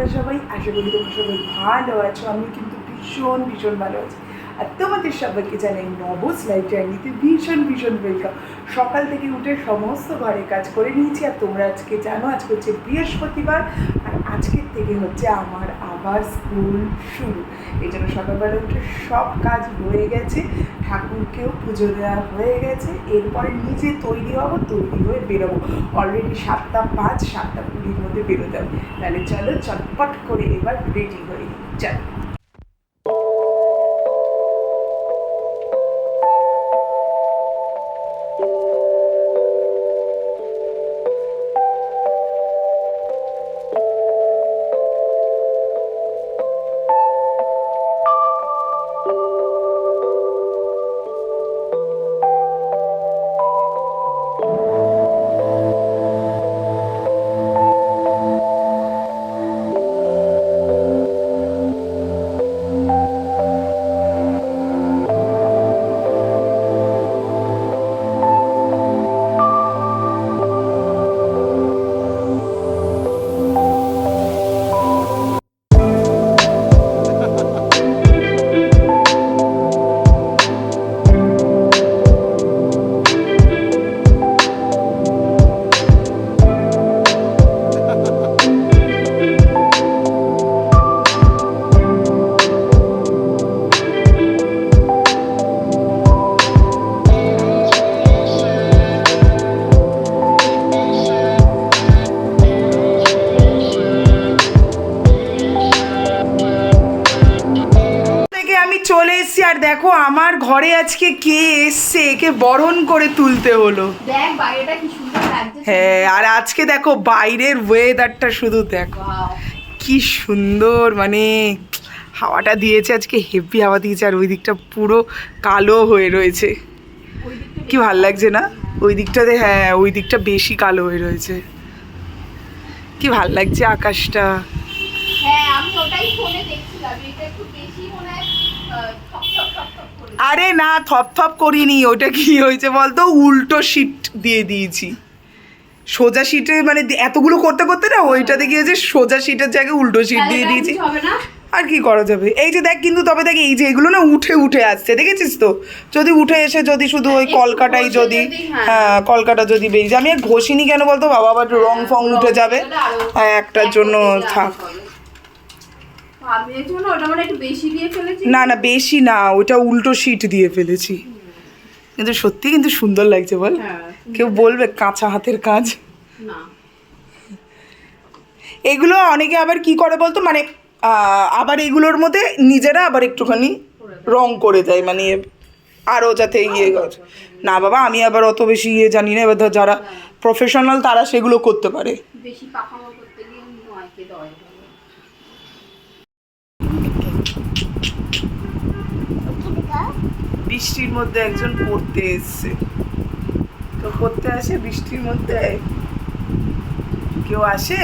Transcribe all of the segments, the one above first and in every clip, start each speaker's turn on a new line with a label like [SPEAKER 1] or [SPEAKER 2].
[SPEAKER 1] তোমরা সবাই, আশা করি তোমরা সবাই ভালো আছো আমি কিন্তু ভীষণ ভীষণ ভালো আছি। আর তোমাদের সবাইকে জানাই নবস লাইফ জার্নিতে ভীষণ ভীষণ ওয়েলকাম সকাল থেকে উঠে সমস্ত ঘরে কাজ করে নিয়েছি, আর তোমরা আজকে জানো, আজকে হচ্ছে বৃহস্পতিবার, আর আজকের থেকে হচ্ছে আমার আবার স্কুল শুরু। সকালবেলা উঠে সব কাজ হয়ে গেছে, ঠাকুরকেও পুজো দেওয়া হয়ে গেছে, এরপরে নিজে তৈরি হব, তৈরি হয়ে বেরোবো অলরেডি সাতটা পাঁচ, সাতটা কুড়ির মধ্যে বেরোতে হবে তাহলে চলো চটপট করে এবার রেডি হয়ে নিই। ঘরে আজকে কে এসছে? একে বরণ করে তুলতে হলো। হ্যাঁ আর আজকে দেখো বাইরের ওয়েদারটা শুধু দেখো। কি সুন্দর মানে হাওয়াটা দিয়েছে আজকে হেভি হাওয়া দিয়েছে আর ওই দিকটা পুরো কালো হয়ে রয়েছে। কি ভালো লাগছে না? ওই দিকটাতে হ্যাঁ ওই দিকটা বেশি কালো হয়ে রয়েছে। কি ভালো লাগছে আকাশটা।
[SPEAKER 2] হ্যাঁ আমি ওটাই ফোনে দেখছিলাম এটা একটু বেশি মনে হয় আহ, ঠক ঠক ঠক ঠক করে
[SPEAKER 1] আরে না থপ থপ করিনি ওটা কি হয়েছে বলতো? উল্টো শিট দিয়ে দিয়েছি। সোজা শিটে মানে এতগুলো করতে করতে না ওইটাতে কি হয়েছে সোজা শিটের জায়গায় উল্টো শিট দিয়ে দিয়েছি। আর কি করা যাবে? এই যে দেখ কিন্তু তবে দেখ এই যে এগুলো না উঠে উঠে আসছে দেখেছিস তো? যদি উঠে এসে যদি শুধু ওই কলকাটাই যদি
[SPEAKER 2] হ্যাঁ।
[SPEAKER 1] হ্যাঁ কলকাটা যদি বেরিয়ে যায়। আমি আর ঘষিনি কেন বলতো? বাবা আবার রং ফং উঠে যাবে। হ্যাঁ একটার জন্য থাক
[SPEAKER 2] আমি এর জন্য ওটা মানে একটু বেশি দিয়ে ফেলেছি
[SPEAKER 1] না না বেশি না ওটা উল্টো শিট দিয়ে ফেলেছি। কিন্তু সত্যি কিন্তু সুন্দর লাগছে বল।
[SPEAKER 2] হ্যাঁ
[SPEAKER 1] কেউ বলবে কাঁচা হাতের কাজ। এগুলো অনেকে আবার কি করে বলতো? মানে আবার এগুলোর মধ্যে নিজেরা আবার একটুখানি রং করে দেয় মানে আরও যাতে ইয়ে। না বাবা আমি আবার অত বেশি ইয়ে জানি না। এবার ধর যারা প্রফেশনাল তারা সেগুলো করতে পারে।
[SPEAKER 2] বেশি করতে গিয়ে নয়কে দয়
[SPEAKER 1] বৃষ্টির মধ্যে একজন পড়তে এসছে। তো পড়তে আসে, বৃষ্টির মধ্যে কেউ আসে?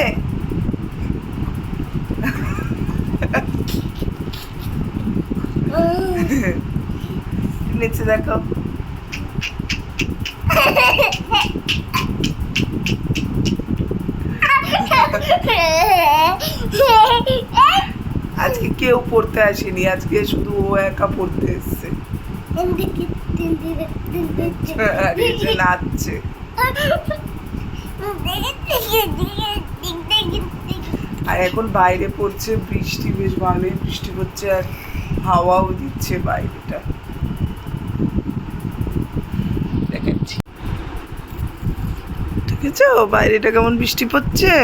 [SPEAKER 1] নিচে দেখো আজকে কেউ পড়তে আসেনি, আজকে শুধু ও একা পড়তে এসছে। আর এখন বাইরে পড়ছে, বৃষ্টি বেশ ভালোই, বৃষ্টি পড়ছে আর হাওয়াও দিচ্ছে বাইরেটা। দেখেছ? বাইরেটা কেমন বৃষ্টি পড়ছে?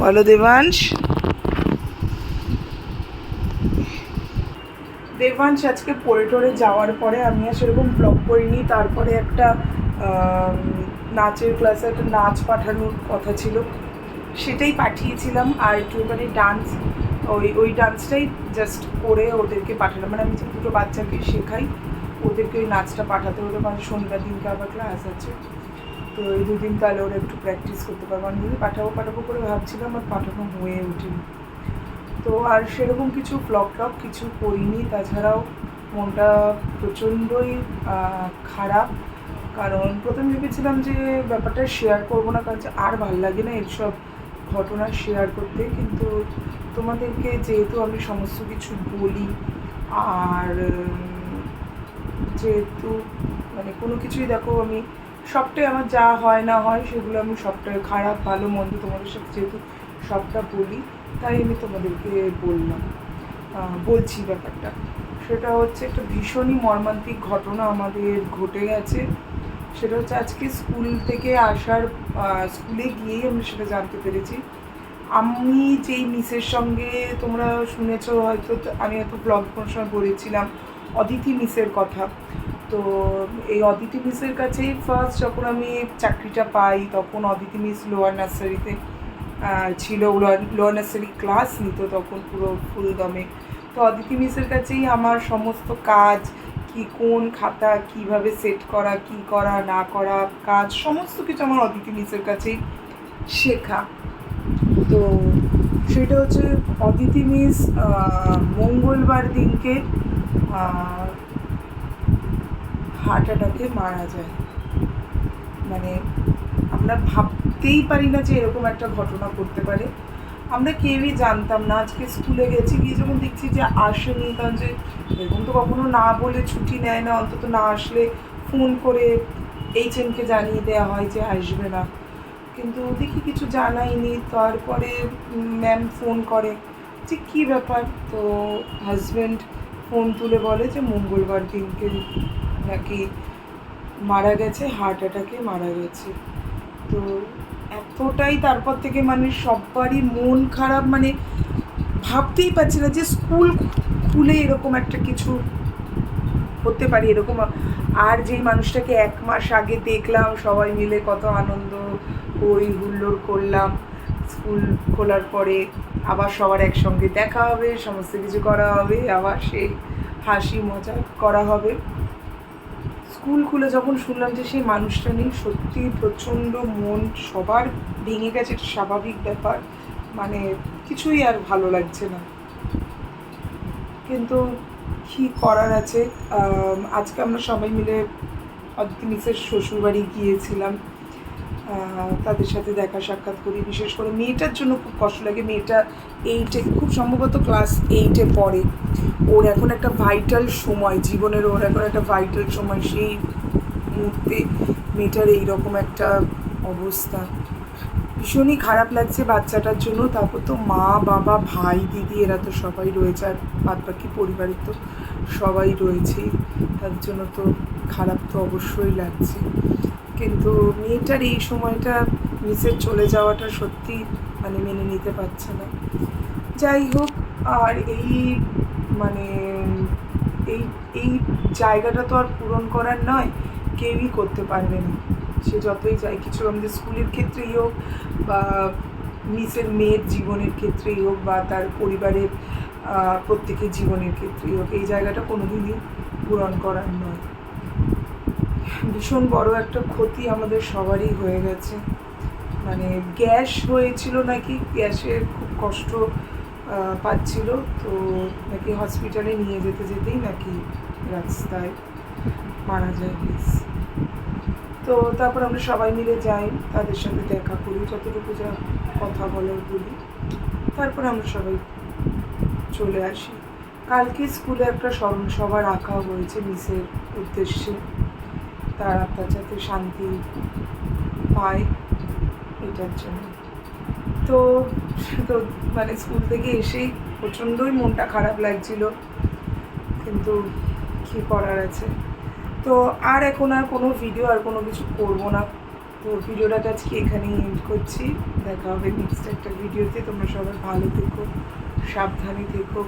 [SPEAKER 1] বলো দেবাংশ। দেবাংশ আজকে পড়ে টরে যাওয়ার পরে আমি আর সেরকম ব্লগ করিনি। তারপরে একটা নাচের ক্লাসে একটা নাচ পাঠানোর কথা ছিল। সেটাই পাঠিয়েছিলাম। আর একটু মানে ডান্স ওই ওই ডান্সটাই জাস্ট করে ওদেরকে পাঠালাম। মানে আমি যে দুটো বাচ্চাকে শেখাই, ওদেরকে ওই নাচটা পাঠাতে হলো। মানে শনিবার দিনকে আবার ক্লাস আছে। তো এই দুদিন তাহলে ওরা একটু প্র্যাকটিস করতে পারব। আমি যদি পাঠাবো পাঠাবো করে ভাবছিলাম, আর পাঠানো হয়ে ওঠেনি। তো আর সেরকম কিছু ব্লগ টক কিছু করিনি। তাছাড়াও মনটা প্রচণ্ডই খারাপ। কারণ প্রথম ভেবেছিলাম যে ব্যাপারটা শেয়ার করব না, কারণ আর ভালো লাগে না এইসব ঘটনা শেয়ার করতে। কিন্তু তোমাদেরকে যেহেতু আমি সমস্ত কিছু বলি, আর, যেহেতু মানে কোনো কিছুই দেখো আমি সবটাই আমার যা হয় না হয় সেগুলো আমি সবটাই খারাপ, ভালো, মন্দ তোমাদের সাথে যেহেতু সবটা বলি তাই আমি তোমাদেরকে বললাম। বলছি ব্যাপারটা। সেটা হচ্ছে একটা ভীষণই মর্মান্তিক ঘটনা আমাদের ঘটে গেছে। সেটা হচ্ছে আজকে স্কুল থেকে আসার স্কুলে গিয়েই আমি সেটা জানতে পেরেছি। আমি যেই মিসের সঙ্গে তোমরা শুনেছো, হয়তো আমি হয়তো ব্লগ কোনো সময় বলেছিলাম, অদিতি মিসের কথা। তো এই অদিতি মিসের কাছেই ফার্স্ট যখন আমি চাকরিটা পাই, তখন অদিতি মিস লোয়ার নার্সারিতে ছিল লোয়ার নার্সারি ক্লাস নিত তখন পুরো ফুল দমে। তো অদিতি মিসের কাছেই আমার সমস্ত কাজ, কি কোন খাতা কীভাবে সেট করা, কি করা, না করা, কাজ, সমস্ত কিছু আমার অদিতি মিসের কাছেই শেখা। তো সেটা হচ্ছে অদিতি মিস মঙ্গলবার দিনকে হার্ট অ্যাটাকে মারা যায়। মানে আমরা ভাবতেই পারি না যে এরকম একটা ঘটনা করতে পারে। আমরা কেউই জানতাম না, আজকে স্কুলে গেছি, গিয়ে যখন দেখছি যে আসেনি কারণ যে এরকম তো কখনো না বলে ছুটি নেয় না, অন্তত না আসলে ফোন করে এইচএমকে জানিয়ে দেওয়া হয় যে আসবে না। কিন্তু দেখি কিছু জানাইনি তারপরে ম্যাম ফোন করে যে কী ব্যাপার? তো হাজব্যান্ড ফোন তুলে বলে যে মঙ্গলবার দিনকে নাকি মারা গেছে হার্ট অ্যাটাকে মারা গেছে। তো এতটাই তারপর থেকে মানে সবারই মন খারাপ মানে ভাবতেই পারছি না যে স্কুল খুলে এরকম একটা কিছু হতে পারে, এরকম আর যেই মানুষটাকে এক মাস আগে দেখলাম, সবাই মিলে কত আনন্দ ওই হুল্লোড় করলাম। স্কুল খোলার পরে আবার সবার একসঙ্গে দেখা হবে, সমস্ত কিছু করা হবে, আবার সেই হাসি মজা করা হবে। স্কুল খুলে যখন শুনলাম যে সেই মানুষটা নেই, সত্যি প্রচণ্ড মন সবার ভেঙে গেছে স্বাভাবিক ব্যাপার। মানে কিছুই আর ভালো লাগছে না। কিন্তু কি করার আছে? আজকে আমরা সবাই মিলে অদিতি মিসের শ্বশুরবাড়ি গিয়েছিলাম। তাদের সাথে দেখা সাক্ষাৎ করি। বিশেষ করে মেয়েটার জন্য খুব কষ্ট লাগে। মেয়েটা এইটে খুব সম্ভবত ক্লাস এইটে পড়ে। ওর এখন একটা ভাইটাল সময়, জীবনের ওর এখন একটা ভাইটাল সময়। সেই মুহূর্তে মেয়েটার এইরকম একটা অবস্থা। ভীষণই খারাপ লাগছে বাচ্চাটার জন্য। তারপর তো মা, বাবা, ভাই, দিদি, এরা তো সবাই রয়েছে। আর বাদ বাকি পরিবারের তো সবাই রয়েছে তার জন্য তো খারাপ তো অবশ্যই লাগছে। কিন্তু মেয়েটার এই সময়টা মিসের চলে যাওয়াটা সত্যি মানে মেনে নিতে পারছে না। যাই হোক, আর এই মানে এই এই জায়গাটা তো আর পূরণ করার নয়, কেউই করতে পারবে না। সে যতই যায়, কিছু আমাদের স্কুলের ক্ষেত্রেই হোক বা মিসের মেয়ের জীবনের ক্ষেত্রেই হোক বা তার পরিবারের প্রত্যেকের জীবনের ক্ষেত্রেই হোক, এই জায়গাটা কোনোদিনই পূরণ করার নয়। ভীষণ বড় একটা ক্ষতি আমাদের সবারই হয়ে গেছে। মানে গ্যাস হয়েছিল নাকি গ্যাসের খুব কষ্ট পাচ্ছিল, তো নাকি হসপিটালে নিয়ে যেতে যেতেই নাকি রাস্তায় মারা যায় মিস তো তারপর আমরা সবাই মিলে যাই, তাদের সাথে দেখা করি, যতটুকু যা কথা বলার বলি। তারপর আমরা সবাই চলে আসি। কালকে স্কুলে একটা স্মরণ সভা রাখা হয়েছে মিসের উদ্দেশ্যে। তার আত্মার যাতে শান্তি পায় এটার জন্য। তো তো মানে স্কুল থেকে এসেই প্রচণ্ডই মনটা খারাপ লাগছিল, কিন্তু কী করার আছে? তো আর এখন আর কোনো ভিডিও আর কোনো কিছু করব না। তো ভিডিওটাকে আজকে এখানেই এন্ড করছি। দেখা হবে নেক্সট একটা ভিডিওতে তোমরা সবাই ভালো থেকো, সাবধানে থেকো।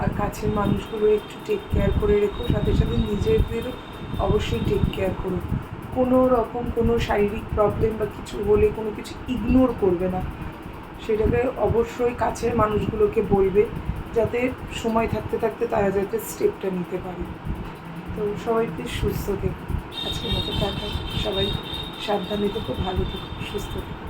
[SPEAKER 1] আর কাছের মানুষগুলো একটু টেক কেয়ার করে রেখো। সাথে সাথে নিজেদেরও অবশ্যই টেক কেয়ার করুন। কোনো রকম কোনো শারীরিক প্রবলেম বা কিছু হলে কোনো কিছু ইগনোর করবে না। সেটাকে অবশ্যই কাছের মানুষগুলোকে বলবে, যাতে সময় থাকতে থাকতে তারা যাতে স্টেপটা নিতে পারে। তো সবাই প্লিজ সুস্থ থেকো। আজকের মতো টাকা সবাই সাবধানে থেকো, ভালো থেকো, সুস্থ থেকো।